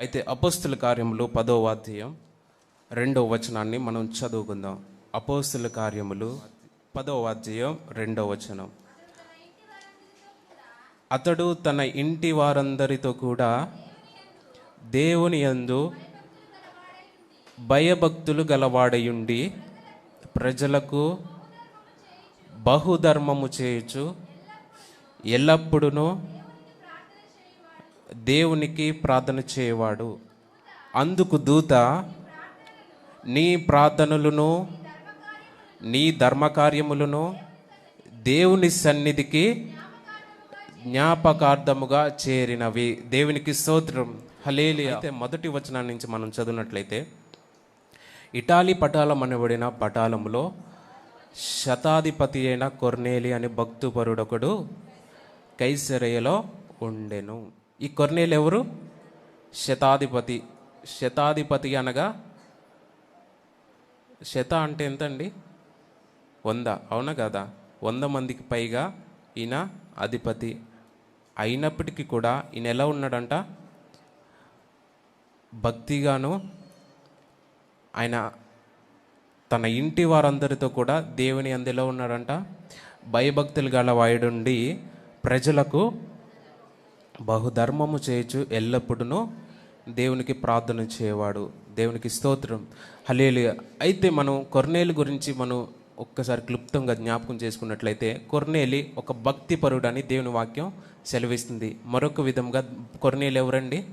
అయితే అపోస్తుల కార్యములు పదో అధ్యాయం రెండవ వచనాన్ని మనం చదువుకుందాం. అపోస్తుల కార్యములు పదో అధ్యాయం రెండవ వచనం. అతడు తన ఇంటి వారందరితో కూడా దేవుని యందు భయభక్తులు గలవాడయుండి ప్రజలకు బహుధర్మము చేయుచు ఎల్లప్పుడూ దేవునికి ప్రార్థన చేయవాడు. అందుకు దూత నీ ప్రార్థనలను నీ ధర్మకార్యములను దేవుని సన్నిధికి జ్ఞాపకార్థముగా చేరినవి. దేవునికి స్తోత్రం. హలేలి అయితే మొదటి వచనం నుంచి మనం చదివినట్లయితే ఇటాలీ పటాలం అనబడిన పటాలములో శతాధిపతి అయిన కొర్నేలి అని భక్తుపరుడొకడు కైసరయ్యలో ఉండెను. ఈ కొర్నేలు ఎవరు? శతాధిపతి. శతాధిపతి అనగా శత అంటే ఎంతండి? వంద. అవునా కదా? వంద మందికి పైగా ఈయన అధిపతి. అయినప్పటికీ కూడా ఈయన ఎలా ఉన్నాడంట? భక్తిగాను ఆయన తన ఇంటి వారందరితో కూడా దేవుని అందులో ఉన్నాడంట? భయభక్తులు గల వాయుడుండి ప్రజలకు బహుధర్మము చేయొచ్చు ఎల్లప్పుడూ దేవునికి ప్రార్థన చేయవాడు దేవునికి స్తోత్రం. హలేలు అయితే మనం కొర్నేలు గురించి మనం ఒక్కసారి క్లుప్తంగా జ్ఞాపకం చేసుకున్నట్లయితే కొర్నేలి ఒక భక్తి పరుడని దేవుని వాక్యం సెలవిస్తుంది. మరొక విధంగా కొర్నేలు ఎవరండి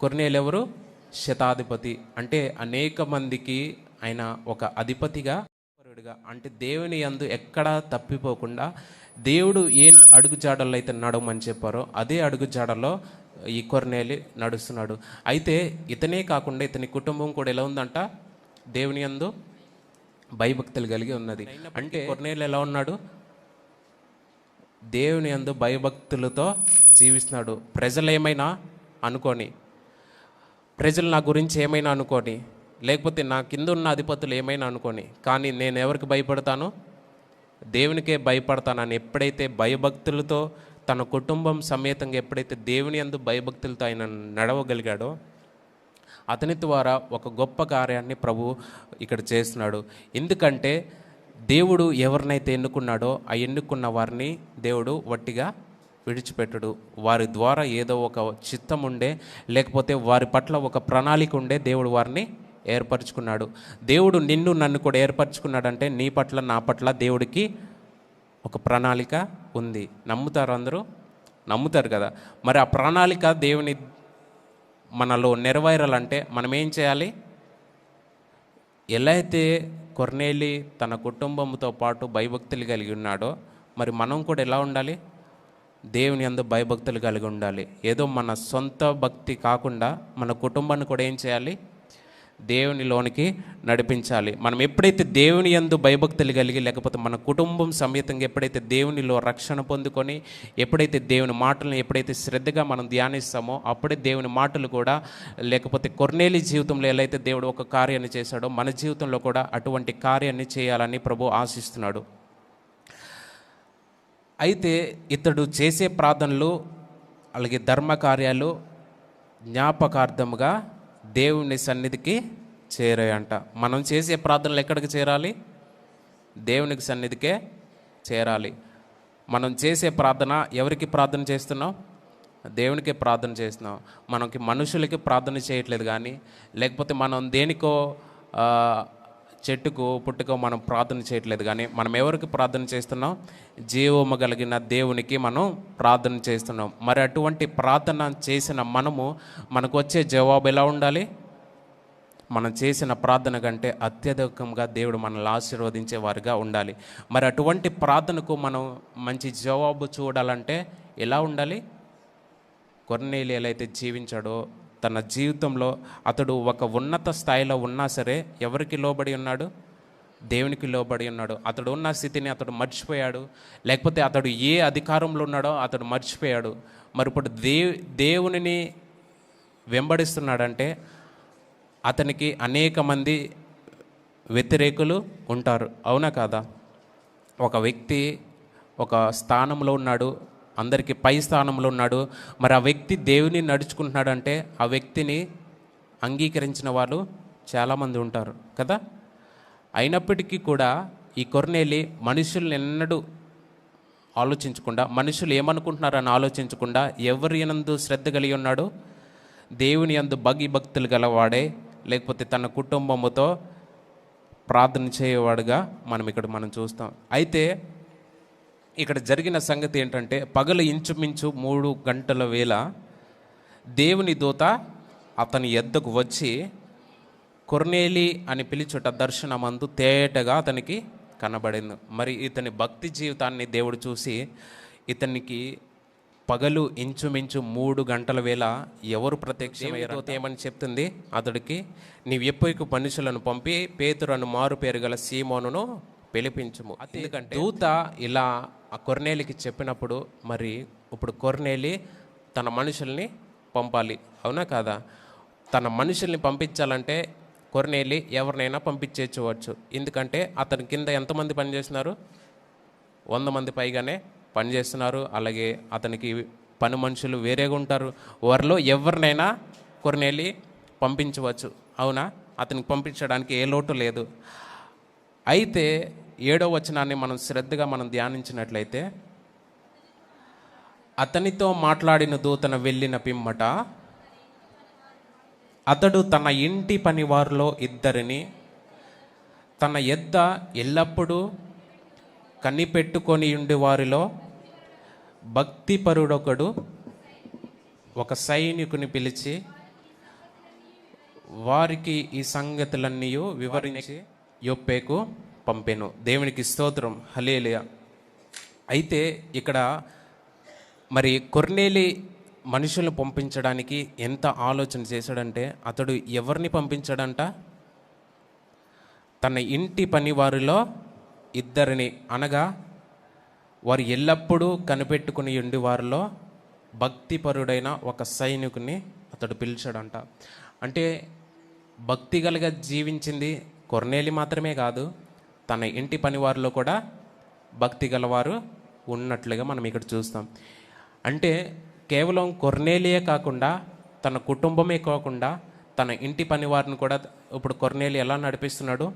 కొర్నేలు ఎవరు శతాధిపతి. అంటే అనేక మందికి ఆయన ఒక అధిపతిగా పరుడుగా అంటే దేవుని యందు ఎక్కడా తప్పిపోకుండా దేవుడు ఏ అడుగు జాడల్లో అయితే నడవమని చెప్పారో అదే అడుగు జాడలో ఈ కొర్నేలి నడుస్తున్నాడు. అయితే ఇతనే కాకుండా ఇతని కుటుంబం కూడా ఎలా ఉందంట? దేవుని యందు భయభక్తులు కలిగి ఉన్నది. అంటే కొర్నేలు ఎలా ఉన్నాడు? దేవుని యందు భయభక్తులతో జీవిస్తున్నాడు. ప్రజలు ఏమైనా అనుకోని ప్రజలు నా గురించి ఏమైనా అనుకోని లేకపోతే నా కింద ఉన్న అధిపతులు ఏమైనా అనుకోని కానీ నేను ఎవరికి భయపడతాను? దేవునికే భయపడతానని ఎప్పుడైతే భయభక్తులతో తన కుటుంబం సమేతంగా ఎప్పుడైతే దేవుని అందు భయభక్తులతో ఆయన నడవగలిగాడో అతని ద్వారా ఒక గొప్ప కార్యాన్ని ప్రభు ఇక్కడ చేస్తున్నాడు. ఎందుకంటే దేవుడు ఎవరినైతే ఎన్నుకున్నాడో ఆ ఎన్నుకున్న వారిని దేవుడు వట్టిగా విడిచిపెట్టడు. వారి ద్వారా ఏదో ఒక చిత్తం ఉండే లేకపోతే వారి పట్ల ఒక ప్రణాళిక ఉండే దేవుడు వారిని ఏర్పరచుకున్నాడు. దేవుడు నిన్ను నన్ను కూడా ఏర్పరచుకున్నాడంటే నీ పట్ల నా పట్ల దేవుడికి ఒక ప్రణాళిక ఉంది. నమ్ముతారు అందరూ? నమ్ముతారు కదా. మరి ఆ ప్రణాళిక దేవుని మనలో నెరవేరాలంటే మనం ఏం చేయాలి? ఎలా అయితే కొర్నేలి తన కుటుంబంతో పాటు భయభక్తులు కలిగి ఉన్నాడో మరి మనం కూడా ఎలా ఉండాలి? దేవుని అందు భయభక్తులు కలిగి ఉండాలి. ఏదో మన సొంత భక్తి కాకుండా మన కుటుంబాన్ని కూడా ఏం చేయాలి? దేవునిలోనికి నడిపించాలి. మనం ఎప్పుడైతే దేవుని యందు భయభక్తులు కలిగి లేకపోతే మన కుటుంబం సమేతంగా ఎప్పుడైతే దేవునిలో రక్షణ పొందుకొని ఎప్పుడైతే దేవుని మాటలను ఎప్పుడైతే శ్రద్ధగా మనం ధ్యానిస్తామో అప్పుడే దేవుని మాటలు కూడా లేకపోతే కొర్నేలి జీవితంలో ఎలా అయితే దేవుడు ఒక కార్యాన్ని చేశాడో మన జీవితంలో కూడా అటువంటి కార్యాన్ని చేయాలని ప్రభు ఆశిస్తున్నాడు. అయితే ఇతడు చేసే ప్రార్థనలు అలాగే ధర్మ కార్యాలు జ్ఞాపకార్థముగా దేవుని సన్నిధికి చేరాయంట. మనం చేసే ప్రార్థనలు ఎక్కడికి చేరాలి? దేవునికి సన్నిధికే చేరాలి. మనం చేసే ప్రార్థన ఎవరికి ప్రార్థన చేస్తున్నాం? దేవునికి ప్రార్థన చేస్తున్నాం. మనకి మనుషులకి ప్రార్థన చేయట్లేదు కానీ లేకపోతే మనం దేనికో చెట్టుకు పుట్టుకో మనం ప్రార్థన చేయట్లేదు. కానీ మనం ఎవరికి ప్రార్థన చేస్తున్నాం? జీవము కలిగిన దేవునికి మనం ప్రార్థన చేస్తున్నాం. మరి అటువంటి ప్రార్థన చేసిన మనము మనకు వచ్చే జవాబు ఎలా ఉండాలి? మనం చేసిన ప్రార్థన కంటే అత్యధికంగా దేవుడు మనల్ని ఆశీర్వదించే వారిగా ఉండాలి. మరి అటువంటి ప్రార్థనకు మనం మంచి జవాబు చూడాలంటే ఎలా ఉండాలి? కొన్నేళ్ళు ఎలా అయితే జీవించాడో తన జీవితంలో అతడు ఒక ఉన్నత స్థాయిలో ఉన్నా సరే ఎవరికి లోబడి ఉన్నాడు? దేవునికి లోబడి ఉన్నాడు. అతడు ఉన్న స్థితిని అతడు మర్చిపోయాడు. లేకపోతే అతడు ఏ అధికారంలో ఉన్నాడో అతడు మర్చిపోయాడు. మరి ఇప్పుడు దేవ్ దేవునిని వెంబడిస్తున్నాడంటే అతనికి అనేక మంది వ్యతిరేకులు ఉంటారు. అవునా కాదా? ఒక వ్యక్తి ఒక స్థానంలో ఉన్నాడు. అందరికీ పై స్థానంలో ఉన్నాడు. మరి ఆ వ్యక్తి దేవుని నడుచుకుంటున్నాడు అంటే ఆ వ్యక్తిని అంగీకరించిన వాళ్ళు చాలామంది ఉంటారు కదా? అయినప్పటికీ కూడా ఈ కొరనేలి మనుషుల్ని ఎన్నడూ ఆలోచించకుండా మనుషులు ఏమనుకుంటున్నారని ఆలోచించకుండా ఎవరి యందు శ్రద్ధ కలిగి ఉన్నాడు? దేవుని యందు భగి భక్తులు గలవాడే లేకపోతే తన కుటుంబముతో ప్రార్థన చేయవాడుగా మనం ఇక్కడ మనం చూస్తాం. అయితే ఇక్కడ జరిగిన సంగతి ఏంటంటే పగలు ఇంచుమించు మూడు గంటల వేళ దేవుని దూత అతని ఎద్దకు వచ్చి కొర్నేలి అని పిలిచుట దర్శనమందు తేటగా అతనికి కనబడింది. మరి ఇతని భక్తి జీవితాన్ని దేవుడు చూసి ఇతనికి పగలు ఇంచుమించు మూడు గంటల వేళ ఎవరు ప్రత్యక్షమయ్యారో ఏమని చెప్తుంది? అతడికి నీవు ఎప్పుకు మనుషులను పంపి పేతురను మారు పేరు గల సీమోనును పిలిపించుము. ఎందుకంటే దూత ఇలా ఆ కొర్నేలికి చెప్పినప్పుడు మరి ఇప్పుడు కొర్నేలి తన మనుషుల్ని పంపాలి. అవునా కాదా? తన మనుషుల్ని పంపించాలంటే కొర్నేలి ఎవరినైనా పంపించేయచ్చు. ఎందుకంటే అతని కింద ఎంతమంది పనిచేస్తున్నారు? వంద మంది పైగానే పనిచేస్తున్నారు. అలాగే అతనికి పని మనుషులు వేరేగా ఉంటారు. వారిలో ఎవరినైనా కొర్నేలి పంపించవచ్చు. అవునా? అతనికి పంపించడానికి ఏ లోటు లేదు. అయితే ఏడో వచనాన్ని మనం శ్రద్ధగా మనం ధ్యానించినట్లయితే అతనితో మాట్లాడిన దూతన వెళ్ళిన పిమ్మట అతడు తన ఇంటి పనివారిలో ఇద్దరిని తన ఎద్ద ఎల్లప్పుడూ కనిపెట్టుకొని ఉండి వారిలో భక్తిపరుడొకడు ఒక సైనికుని పిలిచి వారికి ఈ సంగతులన్నీ వివరించి యొప్పేకు పంపెను. దేవునికి స్తోత్రం. హలేలియా అయితే ఇక్కడ మరి కొర్నేలి మనుషులను పంపించడానికి ఎంత ఆలోచన చేశాడంటే అతడు ఎవరిని పంపించాడంట? తన ఇంటి పని వారిలో ఇద్దరిని అనగా వారు ఎల్లప్పుడూ కనిపెట్టుకుని ఉండి వారిలో భక్తిపరుడైన ఒక సైనికుని అతడు పిలిచాడంట. అంటే భక్తి గలగా జీవించింది కొర్నేలి మాత్రమే కాదు తన ఇంటి పనివారిలో కూడా భక్తి గలవారు ఉన్నట్లుగా మనం ఇక్కడ చూస్తాం. అంటే కేవలం కొర్నేలియే కాకుండా తన కుటుంబమే కాకుండా తన ఇంటి పనివారిని కూడా ఇప్పుడు కొర్నేలి ఎలా నడిపిస్తున్నాడు?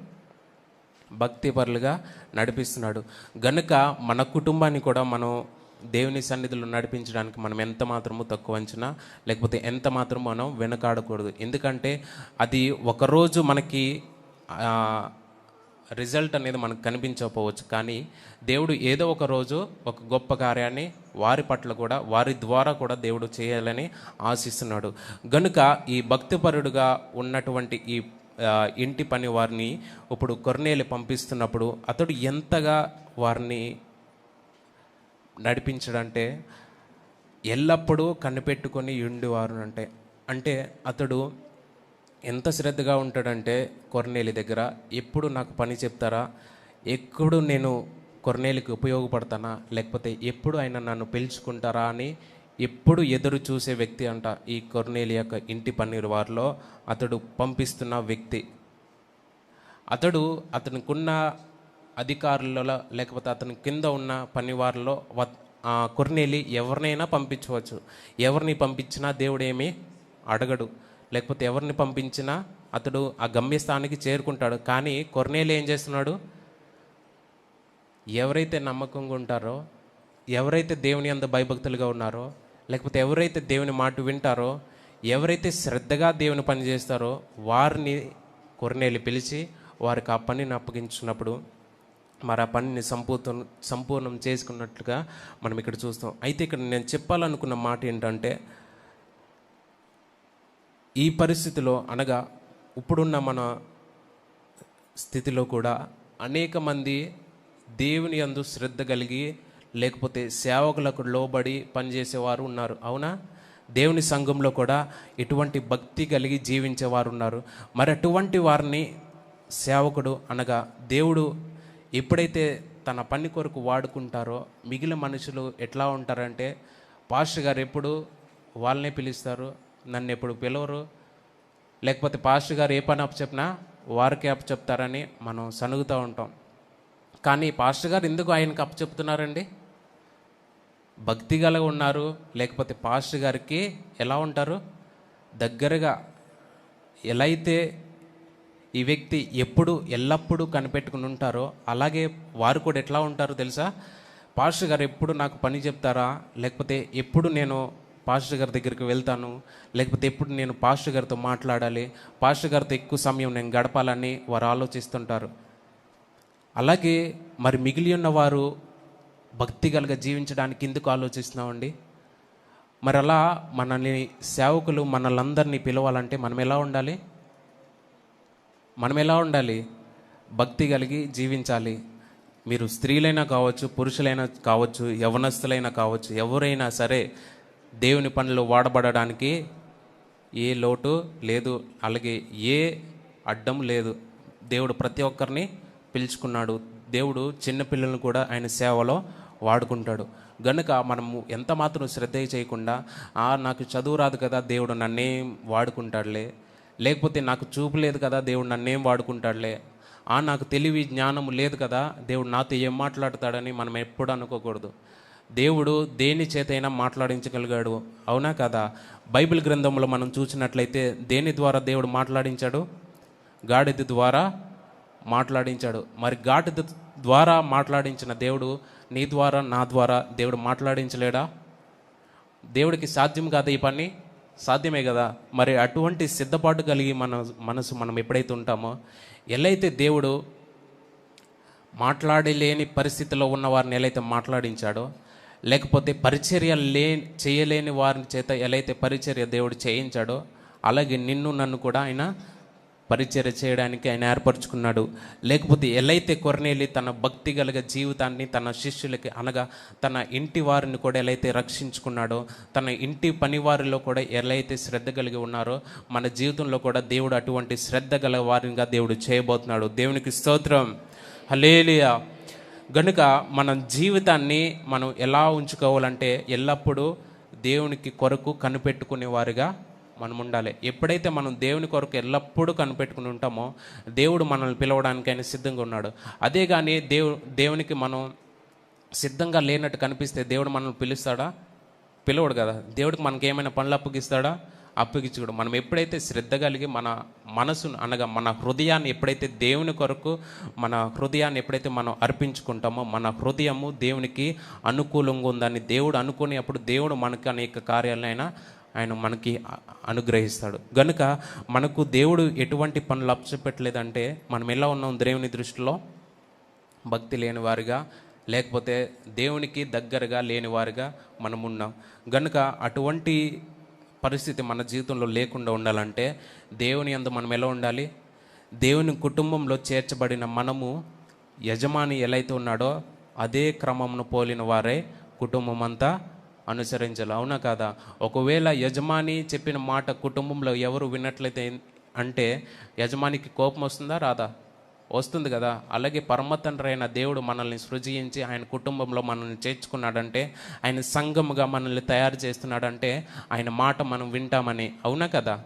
భక్తిపరులుగా నడిపిస్తున్నాడు. గనుక మన కుటుంబాన్ని కూడా మనం దేవుని సన్నిధిలో నడిపించడానికి మనం ఎంత మాత్రము తక్కువ అంచనా లేకపోతే ఎంత మాత్రం మనం వెనకాడకూడదు. ఎందుకంటే అది ఒకరోజు మనకి రిజల్ట్ అనేది మనకు కనిపించకపోవచ్చు. కానీ దేవుడు ఏదో ఒక రోజు ఒక గొప్ప కార్యాన్ని వారి పట్ల కూడా వారి ద్వారా కూడా దేవుడు చేయాలని ఆశిస్తున్నాడు. గనుక ఈ భక్తిపరుడుగా ఉన్నటువంటి ఈ ఇంటి పని వారిని ఇప్పుడు కొర్నేలు పంపిస్తున్నప్పుడు అతడు ఎంతగా వారిని నడిపించడంటే ఎల్లప్పుడూ కనిపెట్టుకొని ఉండేవారు అంటే అంటే అతడు ఎంత శ్రద్ధగా ఉంటాడంటే కొర్నేలి దగ్గర ఎప్పుడు నాకు పని చెప్తారా? ఎప్పుడు నేను కొర్నేలికి ఉపయోగపడతానా? లేకపోతే ఎప్పుడు ఆయన నన్ను పిలుచుకుంటారా? అని ఎప్పుడు ఎదురు చూసే వ్యక్తి అంట ఈ కొర్నేలి యొక్క ఇంటి పన్నీరు వారిలో అతడు పంపిస్తున్న వ్యక్తి. అతడు అతనికున్న అధికారులలో లేకపోతే అతని కింద ఉన్న పనివారిలో ఆ కొర్నేలి ఎవరినైనా పంపించవచ్చు. ఎవరిని పంపించినా దేవుడేమి అడగడు. లేకపోతే ఎవరిని పంపించినా అతడు ఆ గమ్యస్థానానికి చేరుకుంటాడు. కానీ కొర్నేలు ఏం చేస్తున్నాడు? ఎవరైతే నమ్మకంగా ఉంటారో ఎవరైతే దేవుని అంత భయభక్తులుగా ఉన్నారో లేకపోతే ఎవరైతే దేవుని మాట వింటారో ఎవరైతే శ్రద్ధగా దేవుని పని చేస్తారో వారిని కొర్నేలు పిలిచి వారికి ఆ పనిని అప్పగించినప్పుడు మరి ఆ పనిని సంపూర్ణ సంపూర్ణం చేసుకున్నట్లుగా మనం ఇక్కడ చూస్తాం. అయితే ఇక్కడ నేను చెప్పాలనుకున్న మాట ఏంటంటే ఈ పరిస్థితిలో అనగా ఇప్పుడున్న మన స్థితిలో కూడా అనేక మంది దేవుని అందు శ్రద్ధ కలిగి లేకపోతే సేవకులకు లోబడి పనిచేసేవారు ఉన్నారు. అవునా? దేవుని సంఘంలో కూడా ఎటువంటి భక్తి కలిగి జీవించేవారు ఉన్నారు. మరి అటువంటి వారిని సేవకుడు అనగా దేవుడు ఎప్పుడైతే తన పని కొరకు వాడుకుంటారో మిగిలిన మనుషులు ఎట్లా ఉంటారంటే పాస్టర్ గారు ఎప్పుడు వాళ్ళనే పిలుస్తారు? నన్ను ఎప్పుడు పిలవరు. లేకపోతే పాస్టర్ గారు ఏ పని అప్పచెప్పినా వారికే అప్పచెప్తారని మనం సనుగుతూ ఉంటాం. కానీ పాస్టర్ గారు ఎందుకు ఆయనకు అప్పచెప్తున్నారండి భక్తి గల ఉన్నారు. లేకపోతే పాస్టర్ గారికి ఎలా ఉంటారు? దగ్గరగా ఎలా అయితే ఈ వ్యక్తి ఎప్పుడు ఎల్లప్పుడూ కనిపెట్టుకుని ఉంటారో అలాగే వారు కూడా ఎట్లా ఉంటారో తెలుసా? పాస్టర్ గారు ఎప్పుడు నాకు పని చెప్తారా? లేకపోతే ఎప్పుడు నేను పాస్టర్ గారి దగ్గరికి వెళ్తాను. లేకపోతే ఎప్పుడు నేను పాస్టర్ గారితో మాట్లాడాలి? పాస్టర్ గారితో ఎక్కువ సమయం నేను గడపాలని వారు ఆలోచిస్తుంటారు. అలాగే మరి మిగిలి ఉన్న వారు భక్తి గలగా జీవించడానికి ఎందుకు ఆలోచిస్తున్నామండి? మరి అలా మనల్ని సేవకులు మనల్ందరినీ పిలవాలంటే మనం ఎలా ఉండాలి? మనం ఎలా ఉండాలి? భక్తి కలిగి జీవించాలి. మీరు స్త్రీలైనా కావచ్చు పురుషులైనా కావచ్చు యవనస్తులైనా కావచ్చు ఎవరైనా సరే దేవుని పనులు వాడబడడానికి ఏ లోటు లేదు. అలాగే ఏ అడ్డం లేదు. దేవుడు ప్రతి ఒక్కరిని పిలుచుకున్నాడు. దేవుడు చిన్నపిల్లలను కూడా ఆయన సేవలో వాడుకుంటాడు. గనుక మనము ఎంత మాత్రం శ్రద్ధ చేయకుండా "ఆ, నాకు చదువు రాదు కదా దేవుడు నన్నేం వాడుకుంటాడులే. లేకపోతే నాకు చూపు లేదు కదా దేవుడు నన్నేం వాడుకుంటాడులే. ఆ నాకు తెలివి జ్ఞానం లేదు కదా దేవుడు నాతో ఏం మాట్లాడతాడని మనం ఎప్పుడు అనుకోకూడదు. దేవుడు దేని చేతైనా మాట్లాడించగలిగాడు. అవునా కదా? బైబిల్ గ్రంథంలో మనం చూసినట్లయితే దేని ద్వారా దేవుడు మాట్లాడించాడు? గాడిద ద్వారా మాట్లాడించాడు. మరి గాడిద ద్వారా మాట్లాడించిన దేవుడు నీ ద్వారా నా ద్వారా దేవుడు మాట్లాడించలేడా? దేవుడికి సాధ్యం కాదా ఈ పని? సాధ్యమే కదా. మరి అటువంటి సిద్ధపాటు కలిగి మన మనసు మనం ఎప్పుడైతే ఉంటామో ఎలా అయితే దేవుడు మాట్లాడలేని పరిస్థితిలో ఉన్న వారిని ఎలా అయితే మాట్లాడించాడో లేకపోతే పరిచర్య లే చేయలేని వారి చేత ఎలా అయితే పరిచర్య దేవుడు చేయించాడో అలాగే నిన్ను నన్ను కూడా ఆయన పరిచర్య చేయడానికి ఆయన ఏర్పరచుకున్నాడు. లేకపోతే ఎలా అయితే కొరనేలి తన భక్తి గలగ జీవితాన్ని తన శిష్యులకి అనగా తన ఇంటి వారిని కూడా ఎలా అయితే రక్షించుకున్నాడో తన ఇంటి పనివారిలో కూడా ఎలా అయితే శ్రద్ధ కలిగి ఉన్నారో మన జీవితంలో కూడా దేవుడు అటువంటి శ్రద్ధ గల వారిగా దేవుడు చేయబోతున్నాడు. దేవునికి స్తోత్రం. హలేలియా గనుక మన జీవితాన్ని మనం ఎలా ఉంచుకోవాలంటే ఎల్లప్పుడూ దేవునికి కొరకు కనిపెట్టుకునే వారిగా మనం ఉండాలి ఎప్పుడైతే మనం దేవుని కొరకు ఎల్లప్పుడూ కనిపెట్టుకుని ఉంటామో దేవుడు మనల్ని పిలవడానికైనా సిద్ధంగా ఉన్నాడు. అదే కానీ దేవు దేవునికి మనం సిద్ధంగా లేనట్టు కనిపిస్తే దేవుడు మనల్ని పిలుస్తాడా? పిలవడు కదా. దేవుడికి మనకి ఏమైనా పనులు అప్పగిస్తాడా? అప్పగించుకోవడం. మనం ఎప్పుడైతే శ్రద్ధ కలిగి మన మనసును అనగా మన హృదయాన్ని ఎప్పుడైతే దేవుని కొరకు మన హృదయాన్ని ఎప్పుడైతే మనం అర్పించుకుంటామో మన హృదయము దేవునికి అనుకూలంగా ఉందని దేవుడు అనుకునేప్పుడు దేవుడు మనకి అనేక కార్యాలైనా ఆయన మనకి అనుగ్రహిస్తాడు. గనుక మనకు దేవుడు ఎటువంటి పనులు అప్పచెప్పట్లేదంటే మనం ఎలా ఉన్నాం దేవుని దృష్టిలో? భక్తి లేని వారిగా లేకపోతే దేవునికి దగ్గరగా లేని వారిగా మనం ఉన్నాం గనుక అటువంటి పరిస్థితి మన జీవితంలో లేకుండా ఉండాలంటే దేవుని అందు మనం ఎలా ఉండాలి? దేవుని కుటుంబంలో చేర్చబడిన మనము యజమాని ఎలా అయితే ఉన్నాడో అదే క్రమంను పోలిన వారే కుటుంబం అంతా అనుసరించాలి. అవునా కాదా? ఒకవేళ యజమాని చెప్పిన మాట కుటుంబంలో ఎవరు విన్నట్లయితే అంటే యజమానికి కోపం వస్తుందా రాదా? వస్తుంది కదా. అలాగే పరమ తండ్రి అయిన దేవుడు మనల్ని సృజించి ఆయన కుటుంబంలో మనల్ని చేర్చుకున్నాడంటే ఆయన సంఘముగా మనల్ని తయారు చేస్తున్నాడంటే ఆయన మాట మనం వింటామని. అవునా కదా?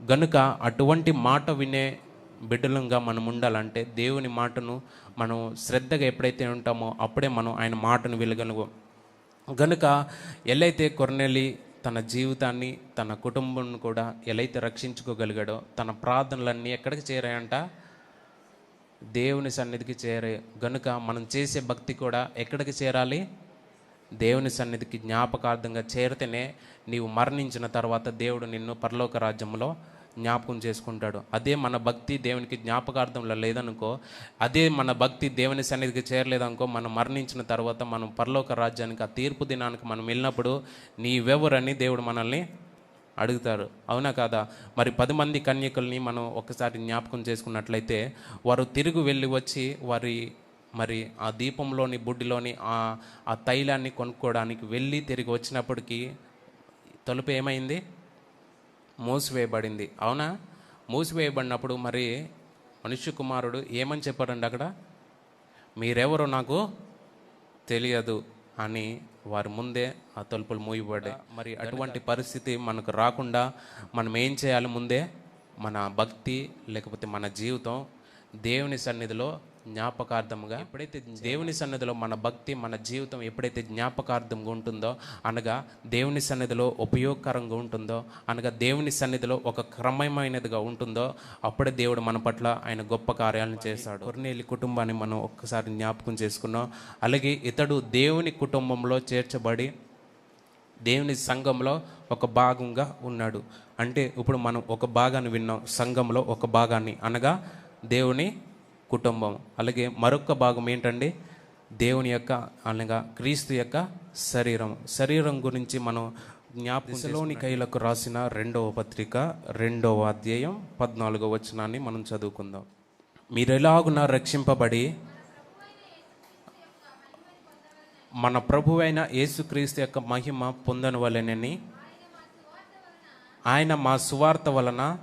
గనుక అటువంటి మాట వినే బిడ్డలంగా మనం ఉండాలంటే దేవుని మాటను మనం శ్రద్ధగా ఎప్పుడైతే ఉంటామో అప్పుడే మనం ఆయన మాటను వినగలుగు గనుక ఎలైతే కొర్నెలి తన జీవితాన్ని తన కుటుంబం కూడా ఎలా అయితే రక్షించుకోగలిగాడో తన ప్రార్థనలన్నీ ఎక్కడికి చేరాయంట? దేవుని సన్నిధికి చేరే గనుక మనం చేసే భక్తి కూడా ఎక్కడికి చేరాలి? దేవుని సన్నిధికి జ్ఞాపకార్థంగా చేరితేనే నీవు మరణించిన తర్వాత దేవుడు నిన్ను పరలోక రాజ్యంలో జ్ఞాపకం చేసుకుంటాడు. అదే మన భక్తి దేవునికి జ్ఞాపకార్థంలో లేదనుకో అదే మన భక్తి దేవుని సన్నిధికి చేరలేదనుకో మనం మరణించిన తర్వాత మనం పరలోక రాజ్యానికి ఆ తీర్పు దినానికి మనం వెళ్ళినప్పుడు నీవెవరని దేవుడు మనల్ని అడుగుతారు. అవునా కాదా? మరి పది మంది కన్యకుల్ని మనం ఒకసారి జ్ఞాపకం చేసుకున్నట్లయితే వారు తిరిగి వెళ్ళి వచ్చి వారి మరి ఆ దీపంలోని బుడ్డిలోని ఆ ఆ తైలాన్ని కొనుక్కోవడానికి వెళ్ళి తిరిగి వచ్చినప్పటికీ తలుపు ఏమైంది? మూసివేయబడింది. అవునా? మూసివేయబడినప్పుడు మరి మనుష్య కుమారుడు ఏమని చెప్పారండి అక్కడ? మీరెవరో నాకు తెలియదు అని వారి ముందే ఆ తలుపులు మూయబడ్డాయి. మరి అటువంటి పరిస్థితి మనకు రాకుండా మనం ఏం చేయాలి ముందే? మన భక్తి లేకపోతే మన జీవితం దేవుని సన్నిధిలో జ్ఞాపకార్థముగా ఎప్పుడైతే దేవుని సన్నిధిలో మన భక్తి మన జీవితం ఎప్పుడైతే జ్ఞాపకార్థంగా ఉంటుందో అనగా దేవుని సన్నిధిలో ఉపయోగకరంగా ఉంటుందో అనగా దేవుని సన్నిధిలో ఒక క్రమమైనదిగా ఉంటుందో అప్పుడే దేవుడు మన పట్ల ఆయన గొప్ప కార్యాలను చేశాడు. కొర్నేలి కుటుంబాన్ని మనం ఒక్కసారి జ్ఞాపకం చేసుకున్నాం. అలాగే ఇతడు దేవుని కుటుంబంలో చేర్చబడి దేవుని సంఘంలో ఒక భాగంగా ఉన్నాడు. అంటే ఇప్పుడు మనం ఒక భాగాన్ని విన్నాం సంఘంలో ఒక భాగాన్ని. అనగా దేవుని కుటుంబం. అలాగే మరొక భాగం ఏంటండి? దేవుని యొక్క అనగా క్రీస్తు యొక్క శరీరం. శరీరం గురించి మనం జ్ఞాపకంలోని కైలకు రాసిన రెండవ పత్రిక రెండవ అధ్యాయం పద్నాలుగవ వచనాన్ని మనం చదువుకుందాం. మీరు ఎలాగున రక్షింపబడి మన ప్రభువైన యేసుక్రీస్తు యొక్క మహిమ పొందని వలనని ఆయన మా సువార్త వలన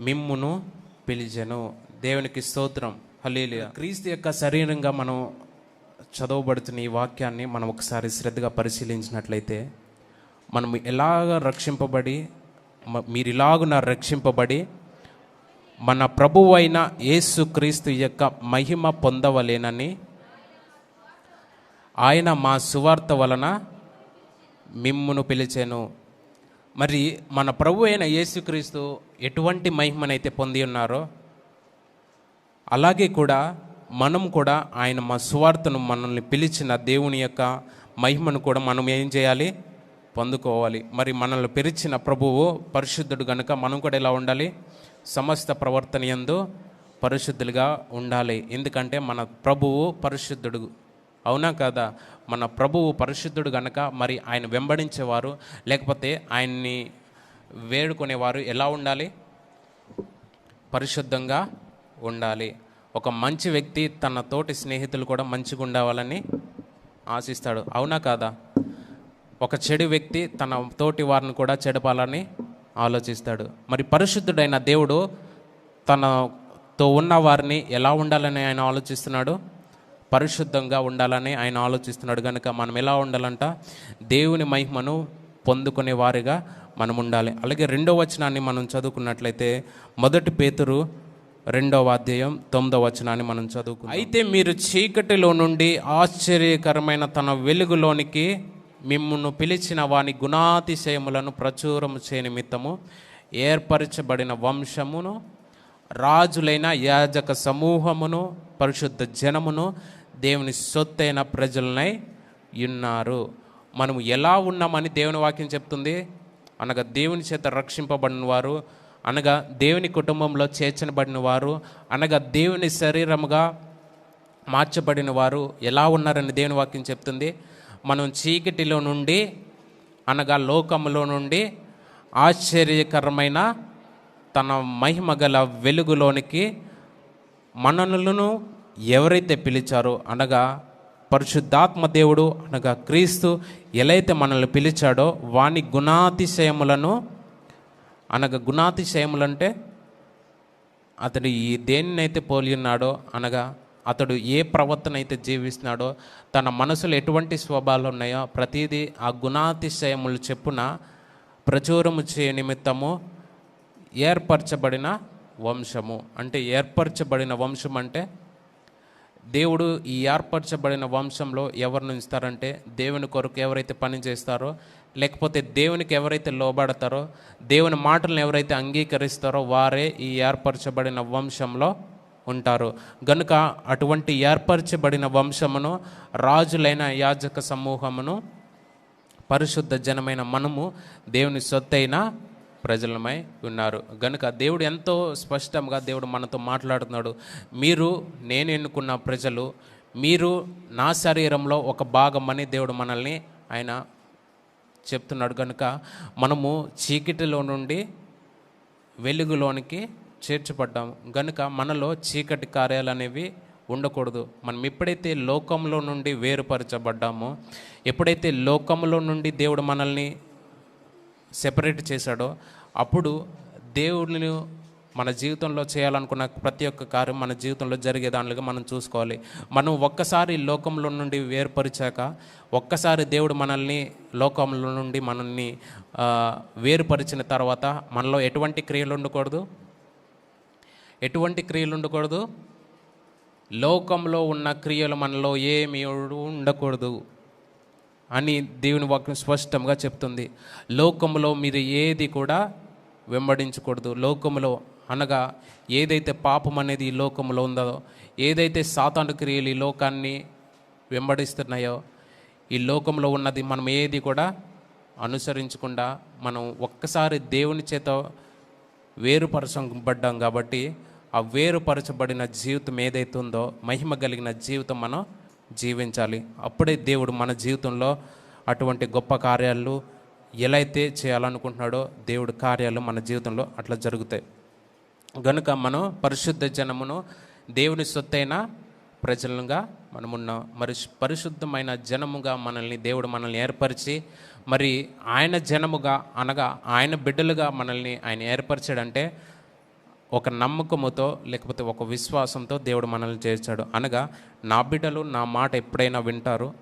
మిమ్మును పిలిచాను. దేవునికి స్తోత్రం. హలీలియా క్రీస్తు యొక్క శరీరంగా మనం చదవబడుతున్న ఈ వాక్యాన్ని మనం ఒకసారి శ్రద్ధగా పరిశీలించినట్లయితే మనం ఎలాగ రక్షింపబడి మీరు ఇలాగున రక్షింపబడి మన ప్రభువైన యేసుక్రీస్తు యొక్క మహిమ పొందవలేనని ఆయన మా సువార్త వలన మిమ్మును పిలిచాను. మరి మన ప్రభు అయిన యేసుక్రీస్తు ఎటువంటి మహిమనైతే పొంది ఉన్నారో అలాగే కూడా మనం కూడా ఆయన మా సువార్తను మనల్ని పిలిచిన దేవుని యొక్క మహిమను కూడా మనం ఏం చేయాలి? పొందుకోవాలి. మరి మనల్ని పిలిచిన ప్రభువు పరిశుద్ధుడు గనుక మనం కూడా ఎలా ఉండాలి? సమస్త ప్రవర్తన యందు పరిశుద్ధులుగా ఉండాలి. ఎందుకంటే మన ప్రభువు పరిశుద్ధుడు. అవునా కాదా? మన ప్రభువు పరిశుద్ధుడు గనక మరి ఆయన వెంబడించేవారు లేకపోతే ఆయన్ని వేడుకునేవారు ఎలా ఉండాలి? పరిశుద్ధంగా ఉండాలి. ఒక మంచి వ్యక్తి తన తోటి స్నేహితులు కూడా మంచిగా ఉండాలని ఆశిస్తాడు. అవునా కాదా? ఒక చెడు వ్యక్తి తన తోటి వారిని కూడా చెడపాలని ఆలోచిస్తాడు. మరి పరిశుద్ధుడైన దేవుడు తనతో ఉన్న వారిని ఎలా ఉండాలని ఆయన ఆలోచిస్తున్నాడు? పరిశుద్ధంగా ఉండాలని ఆయన ఆలోచిస్తున్నాడు. కనుక మనం ఎలా ఉండాలంట? దేవుని మహిమను పొందుకునే వారిగా మనం ఉండాలి. అలాగే రెండో వచనాన్ని మనం చదువుకున్నట్లయితే మొదటి పేతురు రెండవ అధ్యాయం తొమ్మిదవ వచనాన్ని మనం చదువుకు అయితే మీరు చీకటిలో నుండి ఆశ్చర్యకరమైన తన వెలుగులోనికి మిమ్మల్ని పిలిచిన వాని గుణాతిశయములను ప్రచురము చే నిమిత్తము ఏర్పరచబడిన వంశమును రాజులైన యాజక సమూహమును పరిశుద్ధ జనమును దేవుని సొత్తైన ప్రజలనై ఉన్నారు. మనము ఎలా ఉన్నామని దేవుని వాక్యం చెప్తుంది? అనగా దేవుని చేత రక్షింపబడిన వారు అనగా దేవుని కుటుంబంలో చేర్చబడిన వారు అనగా దేవుని శరీరముగా మార్చబడిన వారు ఎలా ఉన్నారని దేవుని వాక్యం చెప్తుంది? మనం చీకటిలో నుండి అనగా లోకములో నుండి ఆశ్చర్యకరమైన తన మహిమ గల వెలుగులోనికి మనలను ఎవరైతే పిలిచారో అనగా పరిశుద్ధాత్మ దేవుడు అనగా క్రీస్తు ఎలా అయితే మనల్ని పిలిచాడో వాని గుణాతిశయములను అనగా గుణాతిశయములంటే అతడు ఈ దేనినైతే పోలి ఉన్నాడో అనగా అతడు ఏ ప్రవర్తన అయితే జీవిస్తున్నాడో తన మనసులో ఎటువంటి స్వభావాలు ఉన్నాయో ప్రతిదీ ఆ గుణాతిశయములు చెప్పున ప్రచురము చే నిమిత్తము ఏర్పరచబడిన వంశము. అంటే ఏర్పరచబడిన వంశం అంటే దేవుడు ఈ ఏర్పరచబడిన వంశంలో ఎవరిని ఉంచుతారంటే దేవుని కొరకు ఎవరైతే పని చేస్తారో లేకపోతే దేవునికి ఎవరైతే లోబడతారో దేవుని మాటలను ఎవరైతే అంగీకరిస్తారో వారే ఈ ఏర్పరచబడిన వంశంలో ఉంటారు. గనుక అటువంటి ఏర్పరచబడిన వంశమును రాజులైన యాజక సమూహమును పరిశుద్ధ జనమైన మనము దేవుని సొత్తైన ప్రజలమై ఉన్నారు. గనుక దేవుడు ఎంతో స్పష్టంగా దేవుడు మనతో మాట్లాడుతున్నాడు. మీరు నేను ఎన్నుకున్న ప్రజలు మీరు నా శరీరంలో ఒక భాగమని దేవుడు మనల్ని ఆయన చెప్తున్నాడు. కనుక మనము చీకటిలో నుండి వెలుగులోనికి చేర్చబడ్డాము గనుక మనలో చీకటి కార్యాలు అనేవి ఉండకూడదు. మనం ఎప్పుడైతే లోకంలో నుండి వేరుపరచబడ్డామో ఎప్పుడైతే లోకంలో నుండి దేవుడు మనల్ని సెపరేట్ చేశాడో అప్పుడు దేవుళ్ళు మన జీవితంలో చేయాలనుకున్న ప్రతి ఒక్క కార్యం మన జీవితంలో జరిగే దానిగా మనం చూసుకోవాలి. మనం ఒక్కసారి లోకంలో నుండి వేరుపరిచాక ఒక్కసారి దేవుడు మనల్ని లోకంలో నుండి మనల్ని వేరుపరిచిన తర్వాత మనలో ఎటువంటి క్రియలు ఉండకూడదు? ఎటువంటి క్రియలు ఉండకూడదు? లోకంలో ఉన్న క్రియలు మనలో ఏమి ఉండకూడదు. అని దేవుని వాక్యం స్పష్టంగా చెప్తుంది. లోకంలో మీరు ఏది కూడా వెంబడించకూడదు. లోకంలో అనగా ఏదైతే పాపం అనేది ఈ లోకంలో ఉందో ఏదైతే సాతాను క్రియలు ఈ లోకాన్ని వెంబడిస్తున్నాయో ఈ లోకంలో ఉన్నది మనం ఏది కూడా అనుసరించకుండా మనం ఒక్కసారి దేవుని చేత వేరుపరచబడ్డాం కాబట్టి ఆ వేరుపరచబడిన జీవితం ఏదైతే ఉందో మహిమ కలిగిన జీవితం మనం జీవించాలి. అప్పుడే దేవుడు మన జీవితంలో అటువంటి గొప్ప కార్యాలు ఎలా అయితే చేయాలనుకుంటున్నాడో దేవుడి కార్యాలు మన జీవితంలో అట్లా జరుగుతాయి. గనుక మనం పరిశుద్ధ జనమును దేవుని సొత్తైన ప్రజలుగా మనమున్నాం మరి పరిశుద్ధమైన జనముగా మనల్ని దేవుడు మనల్ని ఏర్పరిచి మరి ఆయన జనముగా అనగా ఆయన బిడ్డలుగా మనల్ని ఆయన ఏర్పరిచాడంటే ఒక నమ్మకముతో లేకపోతే ఒక విశ్వాసంతో దేవుడు మనల్ని చేర్చాడు. అనగా నా బిడ్డలు నా మాట ఎప్పుడైనా వింటారు?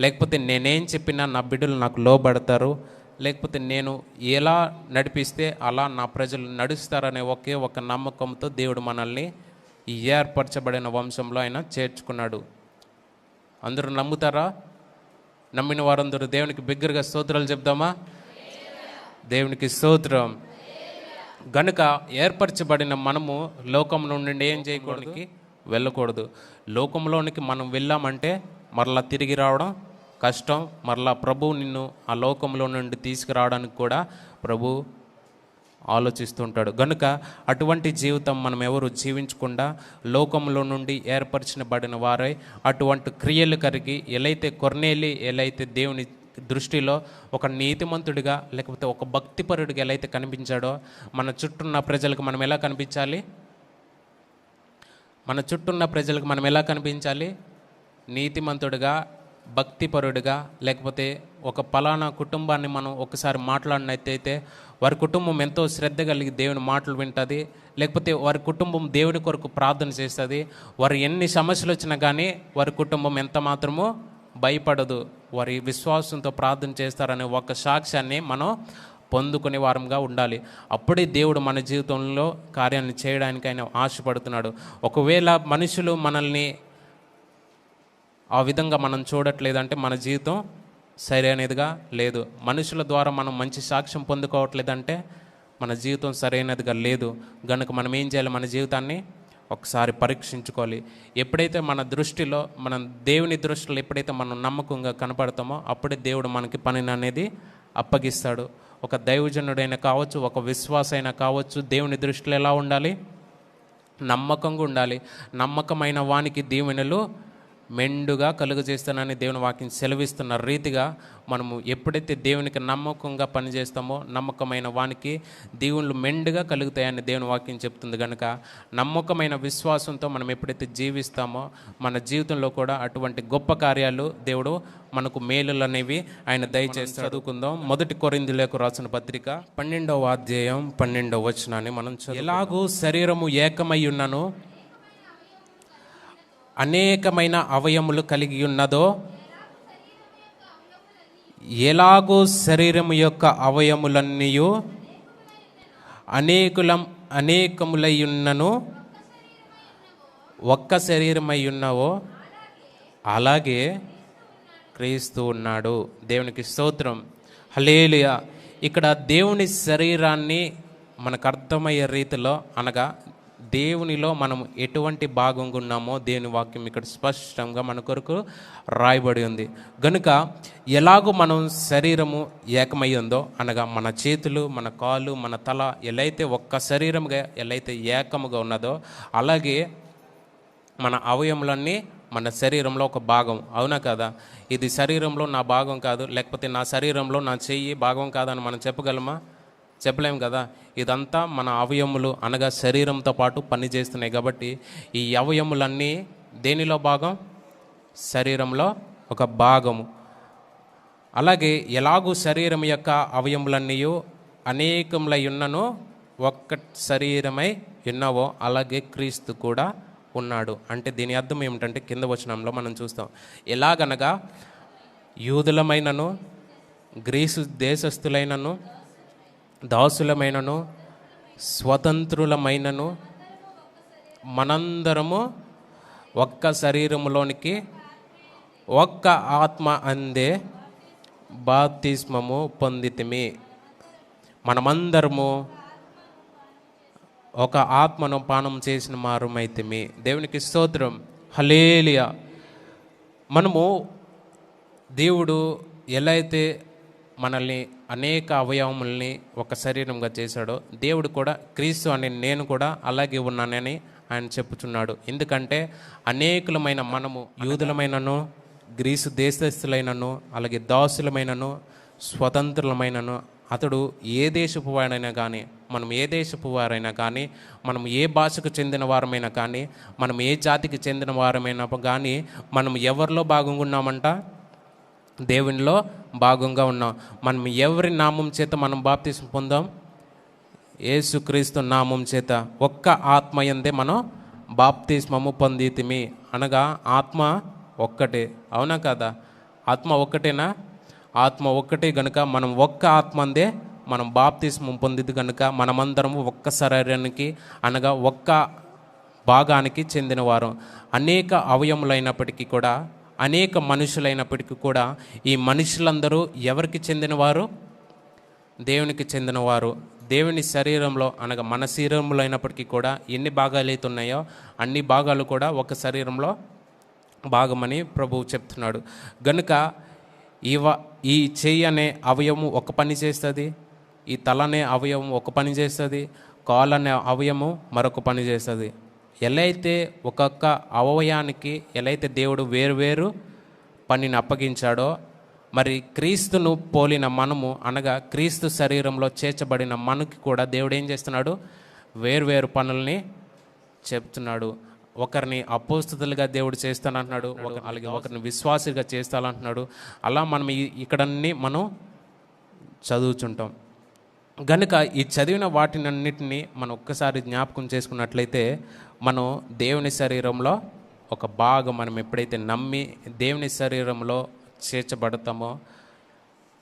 లేకపోతే నేనేం చెప్పినా నా బిడ్డలు నాకు లోబడతారు? లేకపోతే నేను ఎలా నడిపిస్తే అలా నా ప్రజలు నడుస్తారనే ఒకే ఒక నమ్మకంతో దేవుడు మనల్ని ఏర్పరచబడిన వంశంలో ఆయన చేర్చుకున్నాడు. అందరూ నమ్ముతారా? నమ్మిన వారందరూ దేవునికి బిగ్గరగా స్తోత్రాలు చెప్దామా? దేవునికి స్తోత్రం. గనుక ఏర్పరచబడిన మనము లోకం నుండి ఏం చేయకూడదు? వెళ్ళకూడదు. లోకంలోనికి మనం వెళ్ళామంటే మరలా తిరిగి రావడం కష్టం. మరలా ప్రభు నిన్ను ఆ లోకంలో నుండి తీసుకురావడానికి కూడా ప్రభు ఆలోచిస్తుంటాడు. గనుక అటువంటి జీవితం మనం ఎవరు జీవించకుండా లోకంలో నుండి ఏర్పరచబడిన వారై అటువంటి క్రియలు కరిగి ఎలైతే కొర్నేలి అయితే దేవుని దృష్టిలో ఒక నీతిమంతుడిగా లేకపోతే ఒక భక్తిపరుడిగా ఎలా అయితే కనిపించాడో మన చుట్టూన్న ప్రజలకు మనం ఎలా కనిపించాలి? మన చుట్టూన్న ప్రజలకు మనం ఎలా కనిపించాలి? నీతిమంతుడిగా భక్తిపరుడిగా లేకపోతే ఒక పలానా కుటుంబాన్ని మనం ఒకసారి మాట్లాడినట్టయితే వారి కుటుంబం ఎంతో శ్రద్ధ కలిగి దేవుని మాటలు వింటుంది లేకపోతే వారి కుటుంబం దేవుని కొరకు ప్రార్థన చేస్తుంది వారు ఎన్ని సమస్యలు వచ్చినా కానీ వారి కుటుంబం ఎంత మాత్రమో భయపడదు. వారి విశ్వాసంతో ప్రార్థన చేస్తారనే ఒక సాక్ష్యాన్ని మనం పొందుకునే వారంగా ఉండాలి. అప్పుడే దేవుడు మన జీవితంలో కార్యాన్ని చేయడానికి ఆయన ఆశపడుతున్నాడు. ఒకవేళ మనుషులు మనల్ని ఆ విధంగా మనం చూడట్లేదంటే మన జీవితం సరైనదిగా లేదు. మనుషుల ద్వారా మనం మంచి సాక్ష్యం పొందుకోవట్లేదంటే మన జీవితం సరైనదిగా లేదు. గనుక మనం ఏం చేయాలి? మన జీవితాన్ని ఒకసారి పరీక్షించుకోవాలి. ఎప్పుడైతే మన దృష్టిలో మనం దేవుని దృష్టిలో ఎప్పుడైతే మనం నమ్మకంగా కనపడతామో అప్పుడే దేవుడు మనకి పనిని అనేది అప్పగిస్తాడు. ఒక దైవజనుడైనా కావచ్చు ఒక విశ్వాసైనా కావచ్చు దేవుని దృష్టిలో ఎలా ఉండాలి? నమ్మకంగా ఉండాలి. నమ్మకమైన వానికి దీవెనలు మెండుగా కలుగజేస్తానని దేవుని వాక్యం సెలవిస్తున్న రీతిగా మనము ఎప్పుడైతే దేవునికి నమ్మకంగా పనిచేస్తామో నమ్మకమైన వానికి దీవులు మెండుగా కలుగుతాయని దేవుని వాక్యం చెప్తుంది కనుక నమ్మకమైన విశ్వాసంతో మనం ఎప్పుడైతే జీవిస్తామో మన జీవితంలో కూడా అటువంటి గొప్ప కార్యాలు దేవుడు మనకు మేలులు అనేవి ఆయన దయచేసి చదువుకుందాం. మొదటి కొరిందులకు రాసిన పత్రిక పన్నెండవ అధ్యాయం పన్నెండవ వచనాన్ని మనం ఎలాగూ శరీరము ఏకమై ఉన్నను అనేకమైన అవయములు కలిగి ఉన్నదో ఎలాగో శరీరం యొక్క అవయములన్నీ అనేకులం అనేకములై ఉన్నను ఒక్క శరీరమై ఉన్నవో అలాగే క్రీస్తు ఉన్నాడు. దేవునికి స్తోత్రం. హలేలుయ ఇక్కడ దేవుని శరీరాన్ని మనకు అర్థమయ్యే రీతిలో అనగా దేవునిలో మనం ఎటువంటి భాగంగా ఉన్నామో దేవుని వాక్యం ఇక్కడ స్పష్టంగా మన కొరకు రాయబడి ఉంది. గనుక ఎలాగో మనం శరీరము ఏకమై ఉందో అనగా మన చేతులు మన కాళ్ళు మన తల ఎలా అయితే ఒక్క శరీరంగా ఎలా అయితే ఏకముగా ఉన్నదో అలాగే మన అవయములన్నీ మన శరీరంలో ఒక భాగం. అవునా కదా? ఇది శరీరంలో నా భాగం కాదు లేకపోతే నా శరీరంలో నా చెయ్యి భాగం కాదని మనం చెప్పగలమా? చెప్పలేము కదా? ఇదంతా మన అవయములు అనగా శరీరంతో పాటు పనిచేస్తున్నాయి కాబట్టి ఈ అవయములన్నీ దేనిలో భాగం? శరీరంలో ఒక భాగము. అలాగే ఎలాగూ శరీరం యొక్క అవయములన్నీ అనేకములై ఉన్నను ఒక్క శరీరమై ఉన్నవో అలాగే క్రీస్తు కూడా ఉన్నాడు. అంటే దీని అర్థం ఏమిటంటే కింద వచనంలో మనం చూస్తాం. ఎలాగనగా యూదులమైనను గ్రీసు దేశస్థులైనను దాసులమైనను స్వతంత్రులమైనను మనందరము ఒక్క శరీరములోనికి ఒక్క ఆత్మ అందే బాప్తిస్మము పొందితిమి. మనమందరము ఒక ఆత్మను పానం చేసిన మారుమైతిమి. దేవునికి స్తోత్రం. హలేలియా మనము దేవుడు ఎలా అయితే మనల్ని అనేక అవయవముల్ని ఒక శరీరంగా చేశాడో దేవుడు కూడా క్రీస్తు అని నేను కూడా అలాగే ఉన్నానని ఆయన చెప్పుచున్నాడు. ఎందుకంటే అనేకులమైన మనము యూదులమైనను గ్రీసు దేశస్థులైనను అలాగే దాసులమైనను స్వతంత్రులమైనను అతడు ఏ దేశపు వాడైనా కానీ మనం ఏ దేశపు వారైనా కానీ మనం ఏ భాషకు చెందిన వారమైనా కానీ మనం ఏ జాతికి చెందిన వారమైనా కానీ మనం ఎవరిలో భాగంగా ఉన్నామంట? దేవునిలో భాగంగా ఉన్నాం. మనం ఎవరి నామం చేత మనం బాప్తిసం పొందాం? ఏసుక్రీస్తు నామం చేత. ఒక్క ఆత్మ ఎందే మనం బాప్తిస్మము పొందితిమి. అనగా ఆత్మ ఒక్కటే. అవునా కదా? ఆత్మ ఒక్కటేనా? ఆత్మ ఒక్కటే గనుక మనం ఒక్క ఆత్మ అందే మనం బాప్తిస్మం పొందిది గనుక మనమందరం ఒక్క శరీరానికి అనగా ఒక్క భాగానికి చెందినవారు అనేక అవయములైనప్పటికీ కూడా అనేక మనుషులైనప్పటికీ కూడా ఈ మనుషులందరూ ఎవరికి చెందినవారు? దేవునికి చెందినవారు. దేవుని శరీరంలో అనగా మన శరీరంలో అయినప్పటికీ కూడా ఎన్ని భాగాలు అయితే ఉన్నాయో అన్ని భాగాలు కూడా ఒక శరీరంలో భాగమని ప్రభువు చెప్తున్నాడు. గనుక ఈ వ- ఈ చెయ్యి అనే అవయవం ఒక పని చేస్తుంది ఈ తల అనే అవయవం ఒక పని చేస్తుంది కాలు అనే అవయవం మరొక పని చేస్తుంది. ఎలా అయితే ఒక్కొక్క అవయవానికి ఎలా అయితే దేవుడు వేరువేరు పనిని అప్పగించాడో మరి క్రీస్తును పోలిన మనము అనగా క్రీస్తు శరీరంలో చేర్చబడిన మనకి కూడా దేవుడు ఏం చేస్తున్నాడు? వేరువేరు పనుల్ని చెప్తున్నాడు. ఒకరిని అపోస్తులుగా దేవుడు చేస్తానంటున్నాడు ఒక అలాగే ఒకరిని విశ్వాసిగా చేస్తానంటున్నాడు. అలా మనం ఇక్కడన్నీ మనం చదువుతుంటాం గనుక ఈ చదివిన వాటినన్నిటిని మనం ఒక్కసారి జ్ఞాపకం చేసుకున్నట్లయితే మనం దేవుని శరీరంలో ఒక భాగం మనం ఎప్పుడైతే నమ్మి దేవుని శరీరంలో చేర్చబడతామో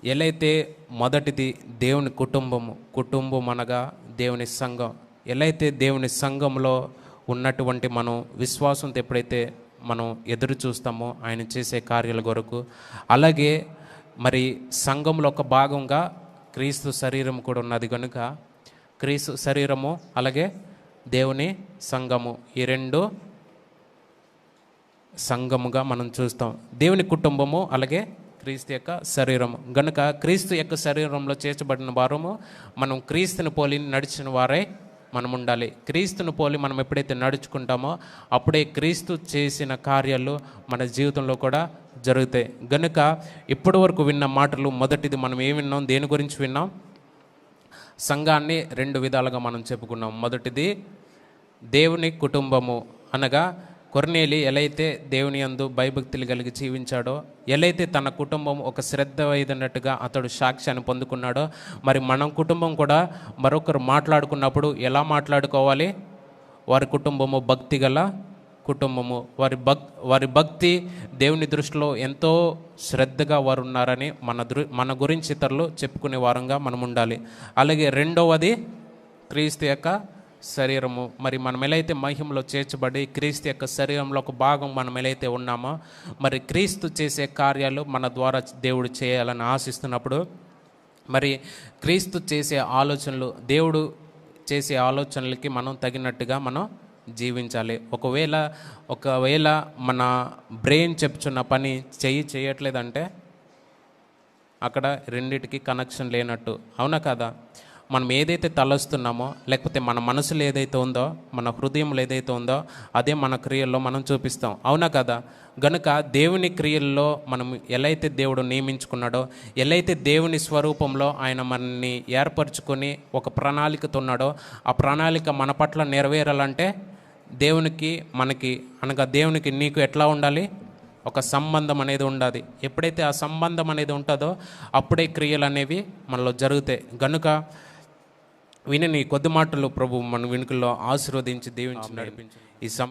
ఎలా అయితే మొదటిది దేవుని కుటుంబము కుటుంబం అనగా దేవుని సంఘం. ఎలా అయితే దేవుని సంఘంలో ఉన్నటువంటి మనం విశ్వాసంతో ఎప్పుడైతే మనం ఎదురు చూస్తామో ఆయన చేసే కార్యాల కొరకు అలాగే మరి సంఘంలో ఒక భాగంగా క్రీస్తు శరీరం కూడా ఉన్నది కనుక క్రీస్తు శరీరము అలాగే దేవుని సంఘము. ఈ రెండు సంఘముగా మనం చూస్తాం. దేవుని కుటుంబము అలాగే క్రీస్తు యొక్క శరీరము. గనుక క్రీస్తు యొక్క శరీరంలో చేర్చబడిన వారము మనం క్రీస్తుని పోలి నడిచిన వారే మనం ఉండాలి క్రీస్తును పోలి మనం ఎప్పుడైతే నడుచుకుంటామో అప్పుడే క్రీస్తు చేసిన కార్యాలు మన జీవితంలో కూడా జరుగుతాయి. గనుక ఇప్పటి వరకు విన్న మాటలు మొదటిది మనం ఏం విన్నాం? దేని గురించి విన్నాం? సంఘాన్ని రెండు విధాలుగా మనం చెప్పుకున్నాం. మొదటిది దేవుని కుటుంబము అనగా కొర్నేలి ఎలా అయితే దేవుని యందు భయభక్తులు కలిగి జీవించాడో ఎలా అయితే తన కుటుంబం ఒక శ్రద్ధ వైదన్నట్టుగా అతడు సాక్ష్యాన్ని పొందుకున్నాడో మరి మనం కుటుంబం కూడా మరొకరు మాట్లాడుకున్నప్పుడు ఎలా మాట్లాడుకోవాలి? వారి కుటుంబము భక్తి గల కుటుంబము. వారి భక్ వారి భక్తి దేవుని దృష్టిలో ఎంతో శ్రద్ధగా వారు ఉన్నారని మన దృ మన గురించి ఇతరులు చెప్పుకునే వారంగా మనం ఉండాలి. అలాగే రెండవది క్రీస్తు యొక్క శరీరము. మరి మనం ఎలా అయితే మహిమలో చేర్చబడి క్రీస్తు యొక్క శరీరంలో ఒక భాగం మనం అయితే ఉన్నామో మరి క్రీస్తు చేసే కార్యాలు మన ద్వారా దేవుడు చేయాలని ఆశిస్తున్నప్పుడు మరి క్రీస్తు చేసే ఆలోచనలు దేవుడు చేసే ఆలోచనలకి మనం తగినట్టుగా మనం జీవించాలి. ఒకవేళ ఒకవేళ మన బ్రెయిన్ చెప్తున్న పని చెయ్యి చేయట్లేదంటే అక్కడ రెండిటికి కనెక్షన్ లేనట్టు. అవునా కదా? మనం ఏదైతే తలస్తున్నామో లేకపోతే మన మనసులో ఏదైతే ఉందో మన హృదయంలో ఏదైతే ఉందో అదే మన క్రియల్లో మనం చూపిస్తాం. అవునా కదా? గనుక దేవుని క్రియల్లో మనం ఎలా అయితే దేవుడు నియమించుకున్నాడో ఎలా అయితే దేవుని స్వరూపంలో ఆయన మనల్ని ఏర్పరచుకొని ఒక ప్రణాళికతో ఉన్నాడో ఆ ప్రణాళిక మన పట్ల నెరవేరాలంటే దేవునికి మనకి అనగా దేవునికి నీకు ఎట్లా ఉండాలి? ఒక సంబంధం అనేది ఉండాలి. ఎప్పుడైతే ఆ సంబంధం అనేది ఉంటుందో అప్పుడే క్రియలు అనేవి మనలో జరుగుతాయి. గనుక వినని కొద్ది మాటలు ప్రభు మన వెనుకల్లో ఆశీర్వదించి దీవించి నడిపించి. ఈ సం